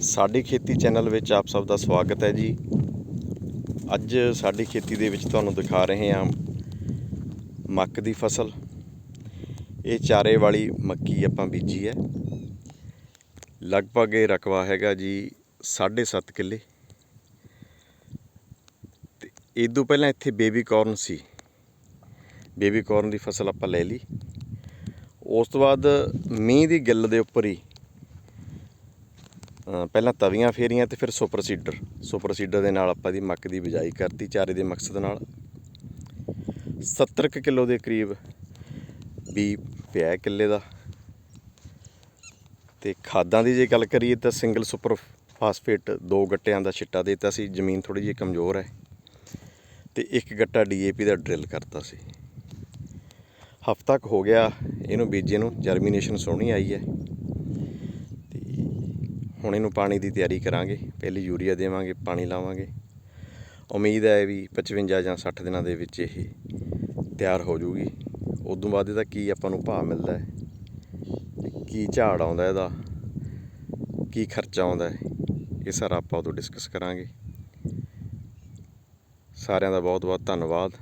ਸਾਡੀ ਖੇਤੀ ਚੈਨਲ ਵਿੱਚ ਆਪ ਸਭ ਦਾ ਸਵਾਗਤ ਹੈ ਜੀ। ਅੱਜ ਸਾਡੀ ਖੇਤੀ ਦੇ ਵਿੱਚ ਤੁਹਾਨੂੰ ਦਿਖਾ ਰਹੇ ਹਾਂ ਮੱਕ ਦੀ ਫਸਲ। ਇਹ ਚਾਰੇ ਵਾਲੀ ਮੱਕੀ ਆਪਾਂ ਬੀਜੀ ਹੈ। ਲਗਭਗ ਇਹ ਰਕਬਾ ਹੈਗਾ ਜੀ 7.5 ਕਿੱਲੇ। ਤੇ ਇਹ ਤੋਂ ਪਹਿਲਾਂ ਇੱਥੇ ਬੇਬੀ ਕਾਰਨ ਸੀ। ਬੇਬੀ ਕਾਰਨ ਦੀ ਫਸਲ ਆਪਾਂ ਲੈ ਲਈ। ਉਸ ਤੋਂ ਬਾਅਦ ਮੀਂਹ ਦੀ ਗਿੱਲ ਦੇ ਉੱਪਰ ਹੀ ਪਹਿਲਾਂ ਤਵੀਆਂ ਫੇਰੀਆਂ ਤੇ ਫਿਰ ਸੁਪਰ ਸੀਡਰ। ਸੁਪਰ ਸੀਡਰ ਦੇ ਨਾਲ ਆਪਾਂ ਦੀ ਮੱਕ ਦੀ ਬਿਜਾਈ ਕਰਤੀ, ਚਾਰੇ ਦੇ ਮਕਸਦ ਨਾਲ। 70 ਕੁ ਕਿਲੋ ਦੇ ਕਰੀਬ ਵੀ ਪਿਆ ਕਿੱਲੇ ਦਾ। ਤੇ ਖਾਦਾਂ ਦੀ ਜੇ ਗੱਲ ਕਰੀਏ ਤਾਂ ਸਿੰਗਲ ਸੁਪਰ ਫਾਸਫੇਟ ਦੋ ਗੱਟਿਆਂ ਦਾ ਛਿੱਟਾ ਦੇ ਦਿੱਤਾ ਸੀ, ਜ਼ਮੀਨ ਥੋੜੀ ਜਿਹੀ ਕਮਜ਼ੋਰ ਹੈ। ਤੇ ਇੱਕ ਗੱਟਾ ਡੀਏਪੀ ਦਾ ਡਰਿਲ ਕਰਤਾ ਸੀ। ਹਫ਼ਤਾ ਕੁ ਹੋ ਗਿਆ, ਇਹਨੂੰ ਬੀਜੇ ਨੂੰ, ਜਰਮੀਨੇਸ਼ਨ ਸੋਹਣੀ ਆਈ ਹੈ। ਹੁਣ ਇਹਨੂੰ ਪਾਣੀ ਦੀ ਤਿਆਰੀ ਕਰਾਂਗੇ, ਪਹਿਲੀ ਯੂਰੀਆ ਦੇਵਾਂਗੇ, ਪਾਣੀ ਲਾਵਾਂਗੇ। ਉਮੀਦ ਹੈ ਵੀ 55 ਜਾਂ 60 ਦਿਨਾਂ ਦੇ ਵਿੱਚ ਇਹ ਤਿਆਰ ਹੋ ਜੂਗੀ। ਉਦੋਂ ਬਾਅਦ ਇਹਦਾ ਕੀ ਆਪਾਂ ਨੂੰ ਭਾਅ ਮਿਲਦਾ ਹੈ ਕੀ ਝਾੜ ਆਉਂਦਾ ਇਹਦਾ, ਕੀ ਖਰਚਾ ਆਉਂਦਾ ਹੈ, ਇਹ ਸਾਰਾ ਆਪਾਂ ਉਦੋਂ ਡਿਸਕਸ ਕਰਾਂਗੇ। ਸਾਰਿਆਂ ਦਾ ਬਹੁਤ ਬਹੁਤ ਧੰਨਵਾਦ।